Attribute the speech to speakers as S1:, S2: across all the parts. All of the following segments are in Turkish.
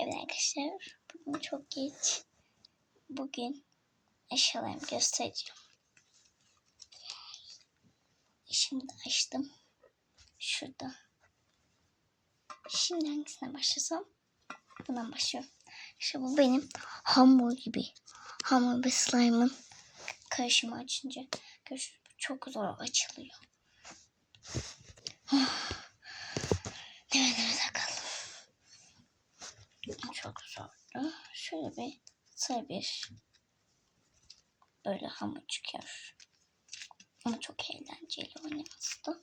S1: Evet arkadaşlar bugün çok geç. Bugün eşyalarımı göstereceğim. Şimdi açtım. Şurada. Şimdi hangisine başlasam? Bundan başlıyorum. İşte bu benim hamur gibi. Hamur ve slime'ın karışımı açınca görüş- çok zor açılıyor. Çok zordu. Şöyle bir sarı bir böyle hamur çıkıyor. Ama çok eğlenceli oynaması da.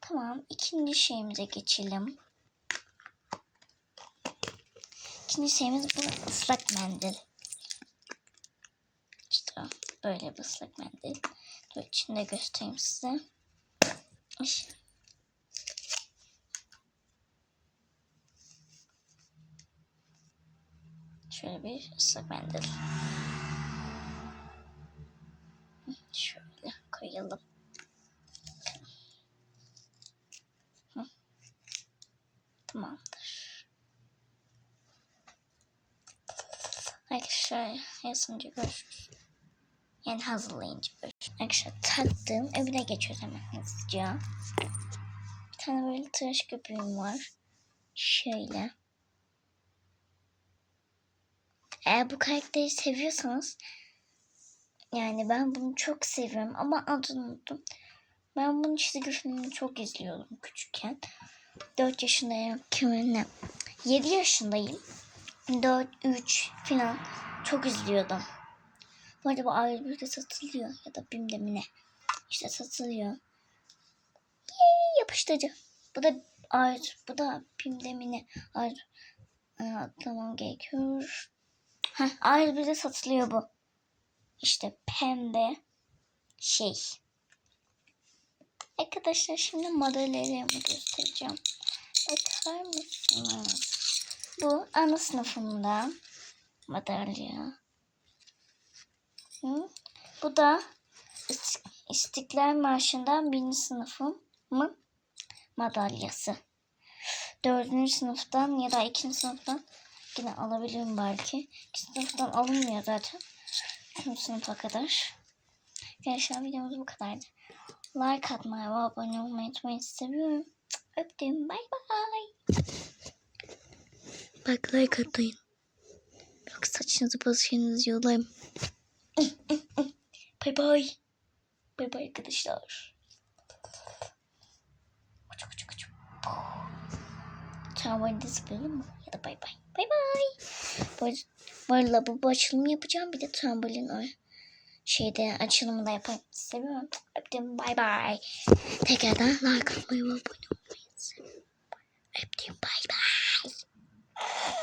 S1: Tamam ikinci şeyimize geçelim. İkinci şeyimiz bu ıslak mendil. İşte böyle bir ıslak mendil. Dur içinde göstereyim size. İşte Şöyle bir ıslak mendil. Şöyle koyalım. Tamamdır. Arkadaşlar yazınca görüşürüz. Yani hazırlayınca görüşürüz. Arkadaşlar taktım. Evine geçiyoruz hemen hızlıca. Bir tane böyle tıraş köpüğüm var. Şöyle. Eğer bu karakteri seviyorsanız yani ben bunu çok seviyorum ama adını unuttum. Ben bunun çizgi filmini çok izliyordum küçükken. 4 yaşındayım kiminle? 7 yaşındayım. 4, 3 falan çok izliyordum. Bu arada bu ayrı satılıyor ya da BİM'de mi ne? İşte satılıyor. Yay, yapıştırıcı. Bu da ayrı. Bu da BİM'de mi ne? Ayrı. Aa, tamam gerekiyor. Heh, ayrı bir de satılıyor bu. İşte pembe şey. Arkadaşlar şimdi modellerimi göstereceğim. Bakar mısınız? Bu ana sınıfımda madalya. Hı? Bu da İst- İstiklal Marşı'ndan birinci sınıfımın madalyası. Dördüncü sınıftan ya da ikinci sınıftan yine alabilirim belki. İkinci sınıftan alınmıyor zaten. Üçüncü sınıfa kadar. Arkadaşlar videomuz bu kadardı. Like atmayı ve abone olmayı unutmayın. Seviyorum. Öptüm. Bay bay. Bak like atayım. Yoksa saçınızı basışınızı yolayım. bay bay. Bay bay arkadaşlar. Kuçu. Tramvayda zıplayalım mı? Ya da bay bay. Bay bay. Arada, bu açılımı yapacağım. Bir de trambolin şeyde açılımı da yapayım. Seviyorum. Öptüm. Bay bay. Tekrardan like atmayı olmayı